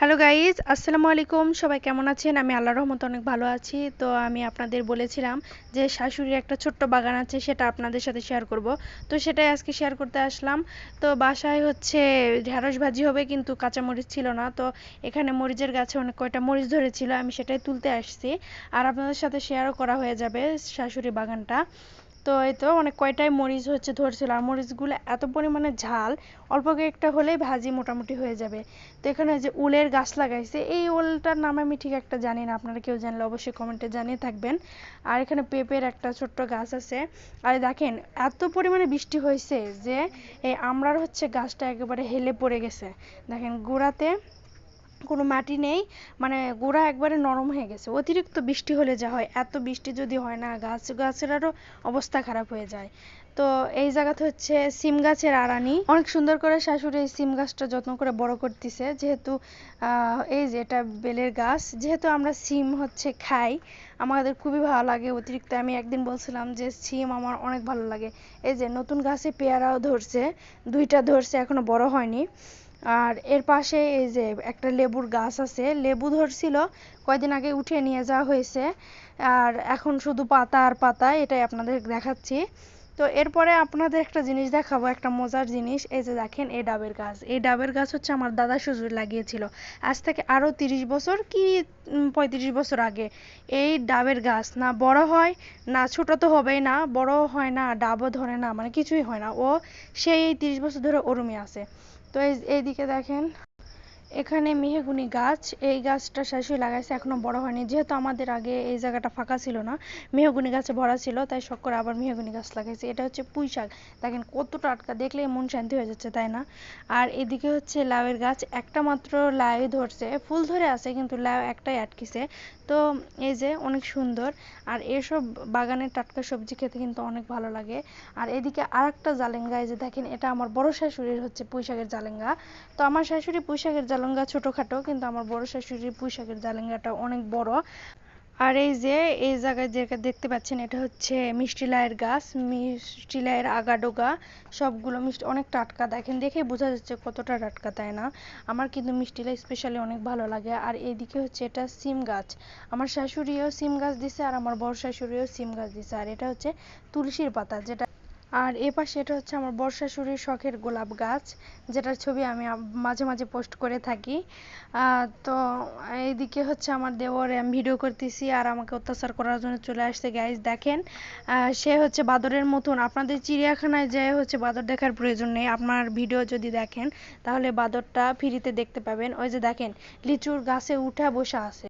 Hello guys আসসালামু আলাইকুম সবাই কেমন আছেন? আমি আল্লাহ রহমত অনেক ভালো আছি। তো আমি আপনাদের বলেছিলাম যে শাশুড়ির একটা ছোট্ট বাগান আছে, সেটা আপনাদের সাথে শেয়ার করব। তো সেটাই আজকে শেয়ার করতে আসলাম। তো বাসায় হচ্ছে ঢেঁড়স ভাজি হবে, কিন্তু কাঁচা মরিচ ছিল না। তো এখানে মরিচের গাছে অনেক কয়টা মরিচ ধরেছিল, আমি সেটাই তুলতে আসছি। আর আপনাদের সাথে শেয়ারও করা হয়ে যাবে শাশুড়ি বাগানটা। তো এই তো অনেক কয়টাই মরিচ হচ্ছে ধরছিল, আর মরিচগুলো এত পরিমাণে ঝাল, অল্প কয়েকটা হলেই ভাজি মোটামুটি হয়ে যাবে। তো এখানে যে উলের গাছ লাগাইছে, এই উলটার নাম আমি ঠিক একটা জানি না, আপনারা কেউ জানলে অবশ্যই কমেন্টে জানিয়ে থাকবেন। আর এখানে পেঁপের একটা ছোট্ট গাছ আছে, আর দেখেন এত পরিমাণে বৃষ্টি হয়েছে যে, এই আমরার হচ্ছে গাছটা একেবারে হেলে পড়ে গেছে। দেখেন গোড়াতে কোনো মাটি নেই মানে গোড়া একবারে নরম হয়ে গেছে। অতিরিক্ত বৃষ্টি হলে যা হয়, এত বৃষ্টি যদি হয় না, গাছ, গাছের আরও অবস্থা খারাপ হয়ে যায়। তো এই জায়গাতে হচ্ছে সিম গাছের আড়ানি। অনেক সুন্দর করে শাশুড়ি এই সিম গাছটা যত্ন করে বড় করতেছে। যেহেতু এই যে এটা বেলের গাছ, যেহেতু আমরা সিম হচ্ছে খাই, আমাদের খুবই ভালো লাগে অতিরিক্ত। আমি একদিন বলছিলাম যে সিম আমার অনেক ভালো লাগে। এই যে নতুন গাছে পেয়ারাও ধরছে, দুইটা ধরছে, এখনও বড় হয়নি। আর এর পাশে এই যে একটা লেবুর গাছ আছে, লেবু ধরছিল, কয়দিন আগে উঠিয়ে নিয়ে যাওয়া হয়েছে। আর এখন শুধু পাতা আর পাতা, এটাই আপনাদের দেখাচ্ছি। তো এরপরে আপনাদের একটা জিনিস দেখাবো, একটা মজার জিনিস। এই যে দেখেন, এই ডাবের গাছ। এই ডাবের গাছ হচ্ছে আমার দাদা শ্বশুর লাগিয়েছিল। আজ থেকে আরও তিরিশ বছর কি পঁয়ত্রিশ বছর আগে। এই ডাবের গাছ, না বড় হয়, না ছোট তো হবেই না, বড় হয় না, ডাবও ধরে না মানে কিছুই হয় না। ও সেই এই তিরিশ বছর ধরে ওরমই আছে। তো এই, এইদিকে দেখেন। এখানে মেহগুনি গাছ, এই গাছটা শাশুড়ি লাগাইছে, এখনও বড় হয়নি। যেহেতু আমাদের আগে এই জায়গাটা ফাঁকা ছিল না, মেহগুনি গাছে ভরা ছিল, তাই শখ আবার মেহগুনি গাছ লাগাইছে। এটা হচ্ছে পুঁই শাক। দেখেন কত টাটকা দেখলে মন শান্তি হয়ে যাচ্ছে, তাই না? আর এদিকে হচ্ছে লাউয়ের গাছ, একটা মাত্র লাউ ধরছে। ফুল ধরে আছে, কিন্তু লাউ একটাই আটকিছে। তো এই যে অনেক সুন্দর, আর এসব বাগানের টাটকা সবজি খেতে কিন্তু অনেক ভালো লাগে। আর এদিকে আর একটা জালেঙ্গা, এই যে দেখেন, এটা আমার বড় শাশুড়ির হচ্ছে পুঁই শাকের জালেঙ্গা। তো আমার শাশুড়ি পুঁই শাকের জালেঙ্গা ছোটোখাটো, কিন্তু আমার বড় শাশুড়ির পুঁই শাকের জালেঙ্গাটা অনেক বড়। আর এই যে, এই জায়গায় যেটা দেখতে পাচ্ছেন, এটা হচ্ছে মিষ্টি লাইয়ের গাছ, মিষ্টি লাইয়ের আগা ডোগা সবগুলো মিষ্টি, অনেক টাটকা দেখেন দেখে বোঝা যাচ্ছে কতটা টাটকা, তাই না? আমার কিন্তু মিষ্টি লাই স্পেশালি অনেক ভালো লাগে। আর এইদিকে হচ্ছে এটা সিম গাছ। আমার শাশুড়িও সিম গাছ দিছে আর আমার বড় শাশুড়িও সিম গাছ দিছে। আর এটা হচ্ছে তুলসীর পাতা, যেটা আর এ পাশে এটা হচ্ছে আমার বর্ষাশুড়ির শখের গোলাপ গাছ, যেটার ছবি আমি মাঝে মাঝে পোস্ট করে থাকি। তো এইদিকে হচ্ছে আমার দেওয়ারে আমি ভিডিও করতেছি আর আমাকে অত্যাচার করার জন্য চলে আসছে গাইজ দেখেন। সে হচ্ছে বাদরের মতন। আপনাদের চিড়িয়াখানায় যে হচ্ছে বাদর দেখার প্রয়োজন নেই। আপনার ভিডিও যদি দেখেন, তাহলে বাদরটা ফ্রিতে দেখতে পাবেন। ওই যে দেখেন, লিচুর গাছে উঠে বসে আছে।